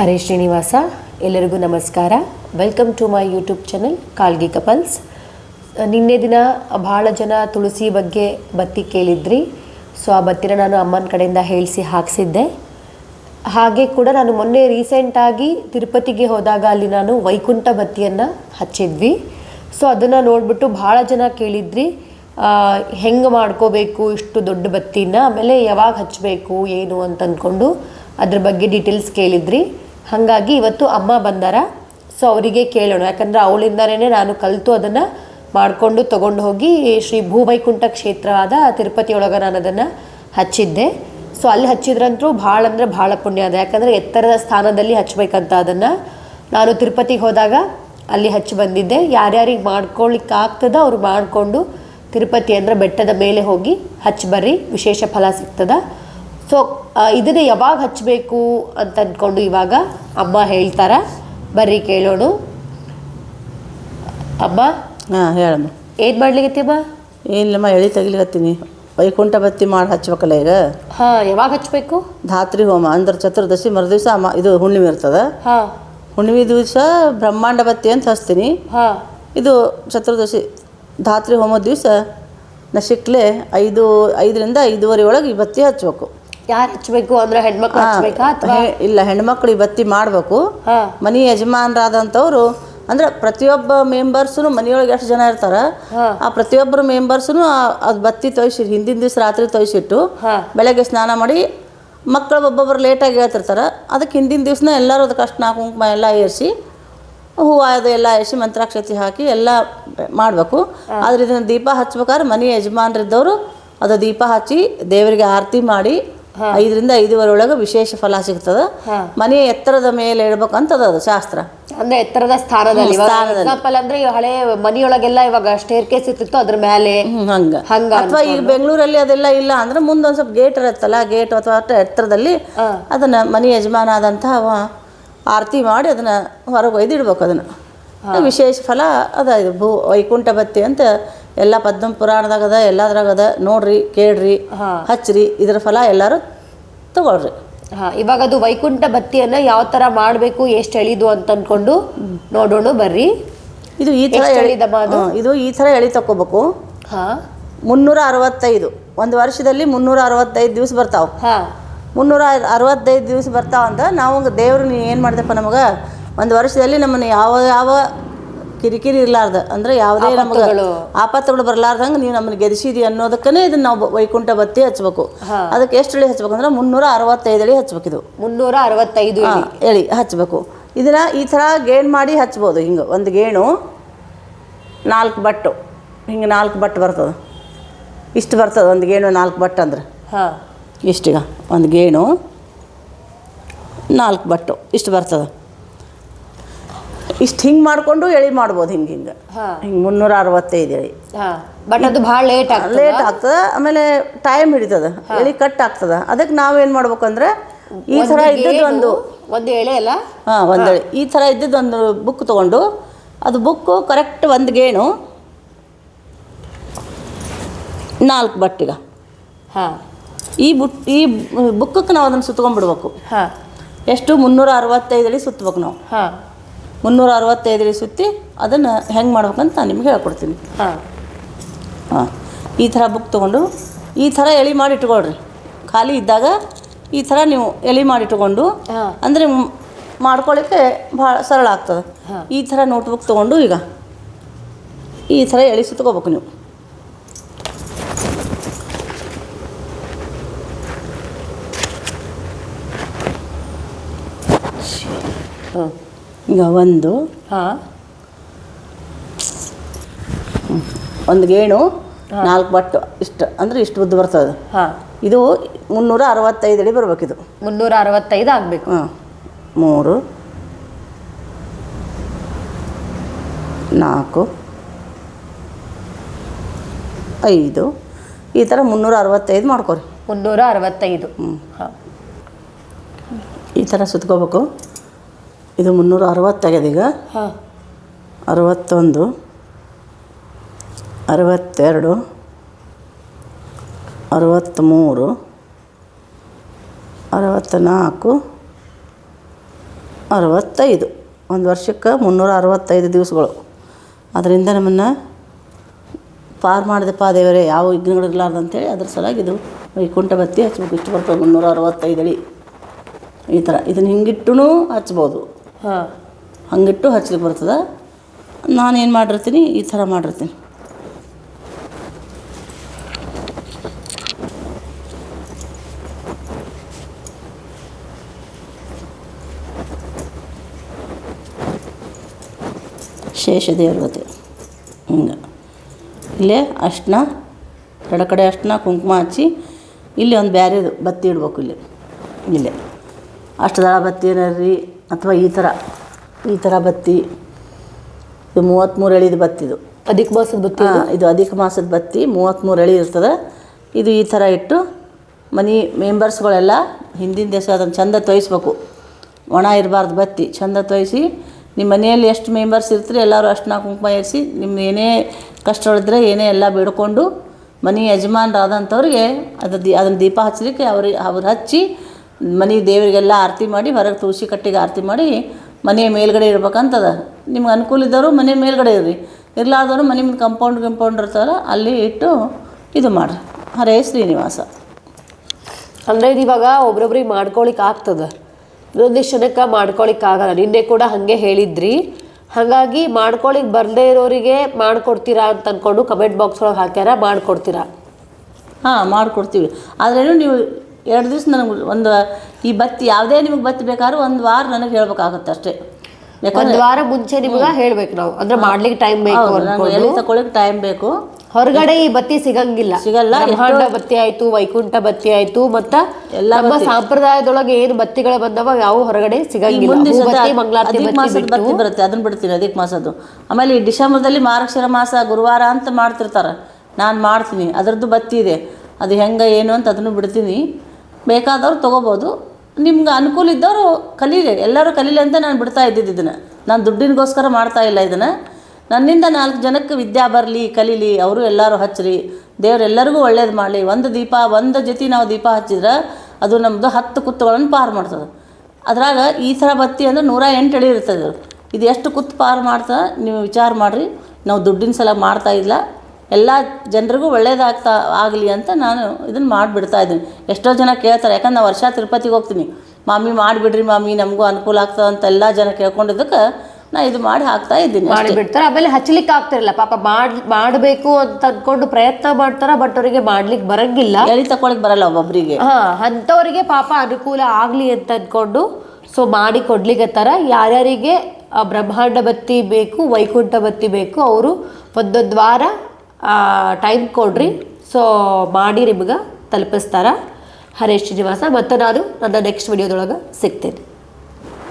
ಹರೇ ಶ್ರೀನಿವಾಸ, ಎಲ್ಲರಿಗೂ ನಮಸ್ಕಾರ. Welcome to my YouTube channel Kalgi couples ನಿನ್ನೆ ದಿನ ಭಾಳ ಜನ ತುಳಸಿ ಬಗ್ಗೆ ಬತ್ತಿ ಕೇಳಿದ್ರಿ. ಸೊ ಆ ಬತ್ತಿನ ನಾನು ಅಮ್ಮನ ಕಡೆಯಿಂದ ಹೇಳಿಸಿ ಹಾಕಿಸಿದ್ದೆ. ಹಾಗೆ ಕೂಡ ನಾನು ಮೊನ್ನೆ ರೀಸೆಂಟಾಗಿ ತಿರುಪತಿಗೆ ಹೋದಾಗ ಅಲ್ಲಿ ನಾನು ವೈಕುಂಠ ಬತ್ತಿಯನ್ನು ಹಚ್ಚಿದ್ವಿ. ಸೊ ಅದನ್ನು ನೋಡಿಬಿಟ್ಟು ಭಾಳ ಜನ ಕೇಳಿದ್ರಿ. ಹೆಂಗೆ ಮಾಡ್ಕೋಬೇಕು ಇಷ್ಟು ದೊಡ್ಡ ಬತ್ತಿನ? ಆಮೇಲೆ ಯಾವಾಗ ಹಚ್ಚಬೇಕು ಏನು ಅಂತ ಅಂದ್ಕೊಂಡು ಅದ್ರ ಬಗ್ಗೆ ಡೀಟೇಲ್ಸ್ ಕೇಳಿದ್ರಿ. ಹಾಗಾಗಿ ಇವತ್ತು ಅಮ್ಮ ಬಂದಾರ. ಸೊ ಅವರಿಗೆ ಕೇಳೋಣ. ಯಾಕಂದರೆ ಅವಳಿಂದನೇ ನಾನು ಕಲಿತು ಅದನ್ನು ಮಾಡಿಕೊಂಡು ತೊಗೊಂಡು ಹೋಗಿ ಶ್ರೀ ಭೂವೈಕುಂಠ ಕ್ಷೇತ್ರ ಆದ ತಿರುಪತಿ ಒಳಗೆ ನಾನು ಅದನ್ನು ಹಚ್ಚಿದ್ದೆ. ಸೊ ಅಲ್ಲಿ ಹಚ್ಚಿದ್ರಂತೂ ಭಾಳ ಅಂದರೆ ಭಾಳ ಪುಣ್ಯ ಅದ. ಯಾಕಂದರೆ ಎತ್ತರದ ಸ್ಥಾನದಲ್ಲಿ ಹಚ್ಚಬೇಕಂತ ಅದನ್ನು ನಾನು ತಿರುಪತಿಗೆ ಹೋದಾಗ ಅಲ್ಲಿ ಹಚ್ಚಿ ಬಂದಿದ್ದೆ. ಯಾರ್ಯಾರಿಗೆ ಮಾಡ್ಕೊಳ್ಳಿಕ್ಕೆ ಆಗ್ತದ ಅವ್ರು ಮಾಡಿಕೊಂಡು ತಿರುಪತಿ ಅಂದರೆ ಬೆಟ್ಟದ ಮೇಲೆ ಹೋಗಿ ಹಚ್ಚಿ ಬರ್ರಿ. ವಿಶೇಷ ಫಲ ಸಿಗ್ತದ. ಸೊ ಇದನ್ನು ಯಾವಾಗ ಹಚ್ಚಬೇಕು ಅಂತ ಅಂದ್ಕೊಂಡು ಇವಾಗ ಅಮ್ಮ ಹೇಳ್ತಾರ. ಬರ್ರಿ ಕೇಳೋಣ. ಅಮ್ಮ? ಹಾಂ ಹೇಳಮ್ಮ. ಏನು ಮಾಡ್ಲಿಕತ್ತೀಮ್ಮ ಏನಿಲ್ಲಮ್ಮ ಎಳಿ ತೆಗಿಲಿಕತ್ತೀನಿ. ವೈಕುಂಠ ಬತ್ತಿ ಮಾಡಿ ಹಚ್ಬೇಕಲ್ಲ ಈಗ. ಹಾಂ ಯಾವಾಗ ಹಚ್ಚಬೇಕು ಧಾತ್ರಿ ಹೋಮ ಅಂದ್ರೆ ಚತುರ್ದಶಿ ಮರುದಿವಸ ಅಮ್ಮ ಇದು ಹುಣ್ಣಿಮೆ ಇರ್ತದೆ. ಹಾಂ. ಹುಣ್ಣಿಮೆ ದಿವಸ ಬ್ರಹ್ಮಾಂಡ ಬತ್ತಿ ಅಂತ ಹಚ್ತೀನಿ. ಹಾಂ. ಇದು ಚತುರ್ದಶಿ ಧಾತ್ರಿ ಹೋಮದ ದಿವಸ ನಶಿಕ್ಲೆ ಐದು ಐದರಿಂದ ಐದೂವರೆ ಒಳಗೆ ಈ ಬತ್ತಿ ಹಚ್ಬೇಕು. ಯಾರು ಹಚ್ಚಬೇಕು ಅಂದ್ರೆ ಹೆಣ್ಮಕ್ಳು ಹಚ್ಬೇಕಾ ಅಥವಾ? ಇಲ್ಲ ಹೆಣ್ಮಕ್ಳು ಈ ಬತ್ತಿ ಮಾಡಬೇಕು. ಮನಿ ಮನೆ ಯಜಮಾನರಾದಂಥವ್ರು ಅಂದ್ರೆ ಪ್ರತಿಯೊಬ್ಬ ಮೆಂಬರ್ಸ್ನು ಮನೆಯೊಳಗೆ ಎಷ್ಟು ಜನ ಇರ್ತಾರ ಆ ಪ್ರತಿಯೊಬ್ಬರು ಮೆಂಬರ್ಸ್ನು ಅದು ಬತ್ತಿ ತೊಯ್ಸಿ ಹಿಂದಿನ ದಿವಸ ರಾತ್ರಿ ತೊಯ್ಸಿಟ್ಟು ಬೆಳಗ್ಗೆ ಸ್ನಾನ ಮಾಡಿ ಮಕ್ಕಳು ಒಬ್ಬೊಬ್ಬರು ಲೇಟಾಗಿ ಹೇಳ್ತಿರ್ತಾರೆ. ಅದಕ್ಕೆ ಹಿಂದಿನ ದಿವಸನ ಎಲ್ಲರೂ ಅದಕ್ಕೆ ಅಷ್ಟು ನಾಲ್ಕು ಕುಂಕುಮ ಎಲ್ಲ ಏರಿಸಿ ಹೂವು ಅದು ಎಲ್ಲ ಏರಿಸಿ ಮಂತ್ರಾಕ್ಷತಿ ಹಾಕಿ ಎಲ್ಲ ಮಾಡಬೇಕು. ಆದ್ರೆ ಇದನ್ನು ದೀಪ ಹಚ್ಬೇಕಾದ್ರೆ ಮನೆ ಯಜಮಾನರಿದ್ದವರು ಅದು ದೀಪ ಹಚ್ಚಿ ದೇವರಿಗೆ ಆರತಿ ಮಾಡಿ ಐದರಿಂದ ಐದುವರೆ ಒಳಗೆ ವಿಶೇಷ ಫಲ ಸಿಗ್ತದ. ಮನೆ ಎತ್ತರದ ಮೇಲೆ ಇಡ್ಬೇಕಂತದ ಅದು ಶಾಸ್ತ್ರ. ಅಂದ್ರೆ ಎತ್ತರದ ಸ್ಥಾನದಲ್ಲಿ. ಎಕ್ಸಾಂಪಲ್ ಅಂದ್ರೆ ಈ ಹಳೆ ಮನೆಯೊಳಗೆಲ್ಲ ಇವಾಗ ಸ್ಟೇರ್ ಕೇಸ್ ಇರ್ತಿತ್ತು ಅದ್ರ ಮೇಲೆ ಹಂಗ. ಹಂಗ ಅಥವಾ ಈಗ ಬೆಂಗಳೂರಲ್ಲಿ ಅದೆಲ್ಲ ಇಲ್ಲ ಅಂದ್ರೆ ಮುಂದೆ ಒಂದು ಸ್ವಲ್ಪ ಗೇಟ್ ಇರುತ್ತಲ್ಲ ಗೇಟ್ ಅಥವಾ ಎತ್ತರದಲ್ಲಿ ಅದನ್ನ ಮನೆ ಯಜಮಾನ ಆದಂತಹ ಆರತಿ ಮಾಡಿ ಅದನ್ನ ಹೊರಗೆ ಒಯ್ದಿಡ್ಬೇಕು ಅದನ್ನ. ವಿಶೇಷ ಫಲ ಅದ ಇದು ಭೂ ವೈಕುಂಠ ಬತ್ತಿ ಅಂತ ಎಲ್ಲ ಪದ್ಮ ಪುರಾಣದಾಗ ಅದ ಎಲ್ಲದ್ರಾಗ ಅದ. ನೋಡ್ರಿ ಕೇಳ್ರಿ. ಹಚ್ಚ್ರಿ ಇದ್ರ ಫಲ ಎಲ್ಲರೂ ತಗೊಳ್ರಿ. ಹಾ ಇವಾಗ ಅದು ವೈಕುಂಠ ಬತ್ತಿಯನ್ನ ಯಾವ ತರ ಮಾಡಬೇಕು ಎಷ್ಟು ಎಳಿದು ಅಂತ ಅನ್ಕೊಂಡು ನೋಡೋಣ ಬರ್ರಿ. ಇದು ಈ ಥರ ಅದು? ಇದು ಈ ಥರ ಎಳಿ ತಕೋಬೇಕು ಹಾ. ಮುನ್ನೂರ ಅರವತ್ತೈದು. ಒಂದು ವರ್ಷದಲ್ಲಿ ಮುನ್ನೂರ ಅರವತ್ತೈದು ದಿವಸ ಬರ್ತಾವೆ. ಹಾ. ಮುನ್ನೂರ ಅರವತ್ತೈದು ದಿವಸ ಬರ್ತಾವಂತ ನಾವು ದೇವ್ರು ನೀ ಏನು ಮಾಡ್ದಪ್ಪ ನಮಗೆ? ಒಂದು ವರ್ಷದಲ್ಲಿ ನಮ್ಮನ್ನು ಯಾವ ಯಾವ ಕಿರಿಕಿರಿ ಇರಲಾರ್ದ. ಅಂದ್ರೆ ಯಾವುದೇ ನಮಗೆ ಆಪತ್ತುಗಳು. ಬರಲಾರ್ದಂಗ ನೀವು ನಮ್ಮನ್ನು ಗೆದಿಸಿದಿ ಅನ್ನೋದಕ್ಕನೇ ಇದನ್ನ ನಾವು ವೈಕುಂಠ ಬತ್ತಿ ಹಚ್ಬೇಕು. ಅದಕ್ಕೆ ಎಷ್ಟು ಎಳಿ ಹಚ್ಬೇಕು ಅಂದ್ರೆ ಮುನ್ನೂರ ಅರವತ್ತೈದು ಎಳಿ ಹಚ್ಬೇಕು ಇದು. ಮುನ್ನೂರ ಅರವತ್ತೈದು ಹೇಳಿ ಎಳಿ. ಹಚ್ಬೇಕು. ಇದನ್ನ ಈ ಥರ ಗೇಣ್ ಮಾಡಿ ಹಚ್ಬೋದು ಹಿಂಗೆ ಒಂದು ಗೇಣು ನಾಲ್ಕು ಬಟ್ಟು. ಹಿಂಗೆ ನಾಲ್ಕು ಬಟ್ಟು ಬರ್ತದೆ. ಇಷ್ಟು ಬರ್ತದೆ ಒಂದು ಗೇಣು ನಾಲ್ಕು ಬಟ್ಟು ಅಂದ್ರೆ. ಹಾ. ಇಷ್ಟೀಗ ಒಂದು ಗೇಣು ನಾಲ್ಕು ಬಟ್ಟು. ಇಷ್ಟು ಬರ್ತದೆ. ಇಷ್ಟು ಹಿಂಗೆ ಮಾಡಿಕೊಂಡು ಎಳಿ ಮಾಡ್ಬೋದು ಹಿಂಗೆ ಹಿಂಗೆ. ಹಾ. ಹಿಂಗೆ ಮುನ್ನೂರ ಅರವತ್ತೈದು ಎಳಿ. ಹಾ. ಬಟ್ ಅದು ಭಾಳ ಲೇಟ್ ಆಗ್ತದೆ? ಲೇಟ್ ಆಗ್ತದೆ. ಆಮೇಲೆ ಟೈಮ್ ಹಿಡಿತದೆ. ಎಳಿ ಕಟ್ ಆಗ್ತದೆ. ಅದಕ್ಕೆ ನಾವೇನು ಮಾಡ್ಬೇಕಂದ್ರೆ ಈ ಥರ ಇದ್ದದ್ದು ಒಂದು ಒಂದು ಎಳೆ ಅಲ್ಲ? ಹಾಂ ಒಂದೆಳೆ ಈ ಥರ ಇದ್ದದ್ದು ಒಂದು ಬುಕ್ ತೊಗೊಂಡು ಅದು ಬುಕ್ಕು ಕರೆಕ್ಟ್ ಒಂದು ಗೇಣು ನಾಲ್ಕು ಬಟ್ಟಿಗ. ಹಾಂ. ಈ ಬುಟ್ ಈ ಬುಕ್ಕಕ್ಕೆ ನಾವು ಅದನ್ನು ಸುತ್ಕೊಂಡ್ಬಿಡ್ಬೇಕು. ಹಾಂ. ಎಷ್ಟು? ಮುನ್ನೂರ ಅರವತ್ತೈದು ಅಳಿ ಸುತ್ತಬೇಕು ನಾವು. ಹಾ. ಮುನ್ನೂರ ಅರವತ್ತೈದು ಅಡಿ ಸುತ್ತಿ ಅದನ್ನು ಹೆಂಗೆ ಮಾಡ್ಬೇಕಂತ ನಾನು ನಿಮ್ಗೆ ಹೇಳ್ಕೊಡ್ತೀನಿ. ಹಾಂ. ಹಾಂ. ಈ ಥರ ಬುಕ್ ತೊಗೊಂಡು ಈ ಥರ ಎಳಿ ಮಾಡಿ ಇಟ್ಕೊಳ್ರಿ. ಖಾಲಿ ಇದ್ದಾಗ ಈ ಥರ ನೀವು ಎಳಿ ಮಾಡಿ ಇಟ್ಕೊಂಡು ಹಾ. ಅಂದರೆ ಮಾಡ್ಕೊಳ್ಳಿಕ್ಕೆ ಭಾಳ ಸರಳ ಆಗ್ತದೆ. ಈ ಥರ ನೋಟ್ಬುಕ್ ತೊಗೊಂಡು ಈಗ ಈ ಥರ ಎಳಿ ಸುತ್ಕೋಬೇಕು ನೀವು. ಹಾ. ಈಗ ಒಂದು. ಹಾ. ಒಂದು ಗೇಣು ನಾಲ್ಕು ಬಟ್ಟು ಇಷ್ಟು ಅಂದರೆ ಇಷ್ಟು ಉದ್ದು ಬರ್ತದೆ ಹಾಂ. ಇದು ಮುನ್ನೂರ ಅರವತ್ತೈದು ಅಡಿ ಇದು ಮುನ್ನೂರ ಅರವತ್ತೈದು ಆಗ್ಬೇಕು. ಹಾಂ. ಮೂರು. ನಾಲ್ಕು. ಐದು. ಈ ಥರ ಮುನ್ನೂರ ಅರವತ್ತೈದು ಮಾಡ್ಕೊರಿ. ಮುನ್ನೂರ ಅರವತ್ತೈದು. ಹಾ. ಈ ಥರ ಸುತ್ಕೋಬೇಕು. ಇದು ಮುನ್ನೂರ ಅರವತ್ತಾಗ್ಯದ ಈಗ. ಹಾ. ಅರವತ್ತೊಂದು ಅರವತ್ತೆರಡು ಅರವತ್ತ್ಮೂರು ಅರವತ್ತ್ನಾಲ್ಕು ಅರವತ್ತೈದು. ಒಂದು ವರ್ಷಕ್ಕೆ ಮುನ್ನೂರ ಅರವತ್ತೈದು ದಿವಸಗಳು. ಅದರಿಂದ ನಮ್ಮನ್ನು ಪಾರು ಮಾಡಿದಪ್ಪ ದೇವರೇ ಯಾವ ವಿಘ್ನಗಳಿರಲಾರ್ದು ಅಂತೇಳಿ ಅದ್ರ ಸಲಾಗಿ ಇದು ವೈಕುಂಠ ಬತ್ತಿ ಹಚ್ಬೇಕು. ಇಷ್ಟು ಬರ್ತದೆ ಮುನ್ನೂರ ಅರವತ್ತೈದು ಅಡಿ ಈ ಥರ ಇದನ್ನು ಹಿಂಗಿಟ್ಟು ಹಚ್ಬೋದು. ಹಾಂ, ಹಂಗಿಟ್ಟು ಹಚ್ಲಿಕ್ಕೆ ಬರ್ತದೆ. ನಾನೇನು ಮಾಡಿರ್ತೀನಿ, ಈ ಥರ ಮಾಡಿರ್ತೀನಿ. ಶೇಷ ದೇವ್ರ ಗತೆ. ಹಿಂಗೆ. ಇಲ್ಲೇ ಅಷ್ಟನ್ನ ಎರಡು ಕಡೆ ಅಷ್ಟನ್ನ ಕುಂಕುಮ ಹಚ್ಚಿ, ಇಲ್ಲಿ ಒಂದು ಬ್ಯಾರೆದು ಬತ್ತಿ ಇಡ್ಬೇಕು ಇಲ್ಲಿ. ಇಲ್ಲೇ. ಅಷ್ಟದಳ ಬತ್ತಿ ಏನಾರ್ರಿ? ಅಥವಾ ಈ ಥರ ಈ ಥರ ಬತ್ತಿ ಇದು ಮೂವತ್ತ್ಮೂರು ಎಳಿದು ಬತ್ತಿದು ಅಧಿಕ ಮಾಸದ ಬತ್ತಿ ಹಾಂ ಇದು ಅಧಿಕ ಮಾಸದ ಬತ್ತಿ ಮೂವತ್ತ್ಮೂರು ಎಳಿ ಇರ್ತದೆ. ಇದು ಈ ಥರ ಇಟ್ಟು ಮನೆ ಮೆಂಬರ್ಸ್ಗಳೆಲ್ಲ ಹಿಂದಿನ ದಿವಸ ಅದನ್ನು ಚಂದ ತೊಯ್ಸ್ಬೇಕು. ಒಣ ಇರಬಾರ್ದು ಬತ್ತಿ ಚಂದ ತೊಯ್ಸಿ ನಿಮ್ಮ ಮನೆಯಲ್ಲಿ ಎಷ್ಟು ಮೆಂಬರ್ಸ್ ಇರ್ತೀರಿ ಎಲ್ಲರೂ ಅಷ್ಟನ್ನ ಕುಂಕುಮ ಏರಿಸಿ ನಿಮ್ಮ ಏನೇ ಕಷ್ಟಗಳಿದ್ರೆ ಏನೇ ಎಲ್ಲ ಬಿಡ್ಕೊಂಡು ಮನೆ ಯಜಮಾನರಾದಂಥವ್ರಿಗೆ ಅದು ದಿ ಅದನ್ನು ದೀಪ ಹಚ್ಚಲಿಕ್ಕೆ ಅವ್ರಿಗೆ ಅವ್ರು ಹಚ್ಚಿ ಮನೆ ದೇವರಿಗೆಲ್ಲ ಆರತಿ ಮಾಡಿ ಹೊರಗೆ ತುಳಸಿ ಕಟ್ಟಿಗೆ ಆರತಿ ಮಾಡಿ ಮನೆಯ ಮೇಲ್ಗಡೆ ಇರ್ಬೇಕಂತದ. ನಿಮ್ಗೆ ಅನುಕೂಲ ಇದ್ದವರು ಮನೆ ಮೇಲ್ಗಡೆ ಇರ್ರಿ. ಇರ್ಲಾರ್ದವರು ಮನೆ ಮುಂದೆ ಕಂಪೌಂಡ್ ಕಂಪೌಂಡ್ ಇರ್ತಾರೆ ಅಲ್ಲಿ ಇಟ್ಟು ಇದು ಮಾಡ್ರಿ. ಹರೇ ಶ್ರೀನಿವಾಸ. ಅಂದರೆ ಇದು ಇವಾಗ ಒಬ್ರೊಬ್ರಿಗೆ ಮಾಡ್ಕೊಳಿಕ್ ಆಗ್ತದೆ. ಇನ್ನೊಂದಿಷ್ಟು ಜನಕ್ಕೆ ಮಾಡ್ಕೊಳಿಕ್ ಆಗಲ್ಲ. ನಿನ್ನೆ ಕೂಡ ಹಾಗೆ ಹೇಳಿದ್ರಿ. ಹಾಗಾಗಿ ಮಾಡ್ಕೊಳಿಕ್ ಬರದೇ ಇರೋರಿಗೆ ಮಾಡ್ಕೊಡ್ತೀರಾ ಅಂತ ಅಂದ್ಕೊಂಡು ಕಮೆಂಟ್ ಬಾಕ್ಸ್ ಒಳಗೆ ಹಾಕ್ಯಾರ ಮಾಡ್ಕೊಡ್ತೀರಾ? ಹಾಂ ಮಾಡಿಕೊಡ್ತೀವಿ. ಆದ್ರೇನು ನೀವು ಎರಡು ದಿವಸ ನನಗೆ ಒಂದು ಈ ಬತ್ತಿ ಯಾವುದೇ ನಿಮಗೆ ಬತ್ತಿ ಬೇಕಾದ್ರೂ ಒಂದು ವಾರ ನನಗೆ ಹೇಳ್ಬೇಕಾಗತ್ತೆ ಅಷ್ಟೇ. ಒಂದು ವಾರ ಮುಂಚೆ ನಿಮಗೆ ಹೇಳಬೇಕು ನಾವು. ಅಂದ್ರೆ ಮಾಡ್ಲಿಕ್ಕೆ ಟೈಮ್ ಬೇಕು ಎಲ್ಲಿ ತಗೊಳಕ್ಕೆ ಟೈಮ್ ಬೇಕು. ಹೊರಗಡೆ ಈ ಬತ್ತಿ ಸಿಗಂಗಿಲ್ಲ. ಸಿಗಲ್ಲ, ಬ್ರಹ್ಮಾಂಡ ಬತ್ತಿ ಆಯ್ತು ವೈಕುಂಠ ಬತ್ತಿ ಆಯ್ತು ಮತ್ತ ಎಲ್ಲ ನಮ್ಮ ಸಂಪ್ರದಾಯದೊಳಗೆ ಏನು ಬತ್ತಿಗಳು ಬಂದವ ಯಾವ ಹೊರಗಡೆ ಸಿಗಂಗಿಲ್ಲ. ಬತ್ತಿ ಮಾಸದ ಬರುತ್ತೆ ಅದನ್ನ ಬಿಡ್ತೀನಿ ಅದಕ್ಕೆ ಮಾಸದ್ದು. ಆಮೇಲೆ ಈ ಡಿಸೆಂಬರ್ದಲ್ಲಿ ಮಾರಕ್ಷರ ಮಾಸ ಗುರುವಾರ ಅಂತ ಮಾಡ್ತಿರ್ತಾರೆ. ನಾನು ಮಾಡ್ತೀನಿ ಅದರದ್ದು ಬತ್ತಿ ಇದೆ. ಅದು ಹೆಂಗೆ ಏನು ಅಂತ ಅದನ್ನು ಬಿಡ್ತೀನಿ. ಬೇಕಾದವ್ರು ತೊಗೋಬೋದು. ನಿಮ್ಗೆ ಅನುಕೂಲ ಇದ್ದವರು ಕಲೀಲಿ ಎಲ್ಲರೂ ಕಲೀಲಿ ಅಂತ ನಾನು ಬಿಡ್ತಾ ಇದ್ದಿದ್ದು ಇದನ್ನು. ನಾನು ದುಡ್ಡಿನಗೋಸ್ಕರ ಮಾಡ್ತಾ ಇಲ್ಲ ಇದನ್ನು. ನನ್ನಿಂದ ನಾಲ್ಕು ಜನಕ್ಕೆ ವಿದ್ಯಾ ಬರಲಿ, ಕಲೀಲಿ, ಅವರು ಎಲ್ಲರೂ ಹಚ್ಚಿರಿ ದೇವರೆಲ್ಲರಿಗೂ ಒಳ್ಳೇದು ಮಾಡಲಿ. ಒಂದು ದೀಪ, ಒಂದು ಜೊತೆ ನಾವು ದೀಪ ಹಚ್ಚಿದ್ರೆ ಅದು ನಮ್ಮದು ಹತ್ತು ಕುತ್ತುಗಳನ್ನು ಪಾರು ಮಾಡ್ತದೆ. ಅದ್ರಾಗ ಈ ಥರ ಬತ್ತಿ ಅಂದ್ರೆ ನೂರ ಎಂಟು ಅಡಿ ಇರ್ತದೆ. ಇದು ಎಷ್ಟು ಕುತ್ತು ಪಾರು ಮಾಡ್ತದೆ, ನೀವು ವಿಚಾರ ಮಾಡಿರಿ. ನಾವು ದುಡ್ಡಿನ ಸಲ ಮಾಡ್ತಾ ಇಲ್ಲ. ಎಲ್ಲ ಜನರಿಗೂ ಒಳ್ಳೇದಾಗ್ತಾ ಆಗಲಿ ಅಂತ ನಾನು ಇದನ್ನು ಮಾಡಿಬಿಡ್ತಾ ಇದ್ದೀನಿ. ಎಷ್ಟೋ ಜನ ಕೇಳ್ತಾರೆ ಯಾಕಂದ್ರೆ ನಾನು ವರ್ಷ ತಿರುಪತಿಗೆ ಹೋಗ್ತೀನಿ. ಮಾಮಿ ಮಾಡಿಬಿಡ್ರಿ ಮಾಮಿ ನಮಗೂ ಅನುಕೂಲ ಆಗ್ತದೆ ಅಂತ ಎಲ್ಲ ಜನ ಕೇಳ್ಕೊಂಡಿದ್ದಕ್ಕೆ ನಾ ಇದು ಮಾಡಿ ಹಾಕ್ತಾ ಇದ್ದೀನಿ ಮಾಡಿಬಿಡ್ತಾರೆ ಮಾಡಿ ಬಿಡ್ತಾರ. ಆಮೇಲೆ ಹಚ್ಚಲಿಕ್ಕೆ ಆಗ್ತಿರಲ್ಲ ಪಾಪ ಮಾಡ್ ಮಾಡಬೇಕು ಅಂತ ಅನ್ಕೊಂಡು ಪ್ರಯತ್ನ ಮಾಡ್ತಾರ ಬಟ್ ಅವರಿಗೆ ಮಾಡ್ಲಿಕ್ಕೆ ಬರಂಗಿಲ್ಲ. ಎಲ್ಲಿ ತಕೊಳಕ್ ಬರಲ್ಲ ಒಬ್ಬೊಬ್ಬರಿಗೆ ಹಾ ಅಂಥವರಿಗೆ ಪಾಪ ಅನುಕೂಲ ಆಗ್ಲಿ ಅಂತ ಅನ್ಕೊಂಡು ಸೊ ಮಾಡಿ ಕೊಡ್ಲಿಕ್ಕತ್ತಾರ ಯಾರ್ಯಾರಿಗೆ ಆ ಬ್ರಹ್ಮಾಂಡ ಬತ್ತಿ ಬೇಕು ವೈಕುಂಠ ಬತ್ತಿ ಬೇಕು ಅವರು ಒಂದೊಂದು ವಾರ ಟೈಮ್ ಕೊಡ್ರಿ ಸೊ ಮಾಡಿ ನಿಮ್ಗೆ ತಲುಪಿಸ್ತಾರ. ಹರೇಶ್ ಶ್ರೀನಿವಾಸ ಮತ್ತು ನಾನು ನನ್ನ ನೆಕ್ಸ್ಟ್ ವಿಡಿಯೋದೊಳಗೆ ಸಿಗ್ತೇನೆ.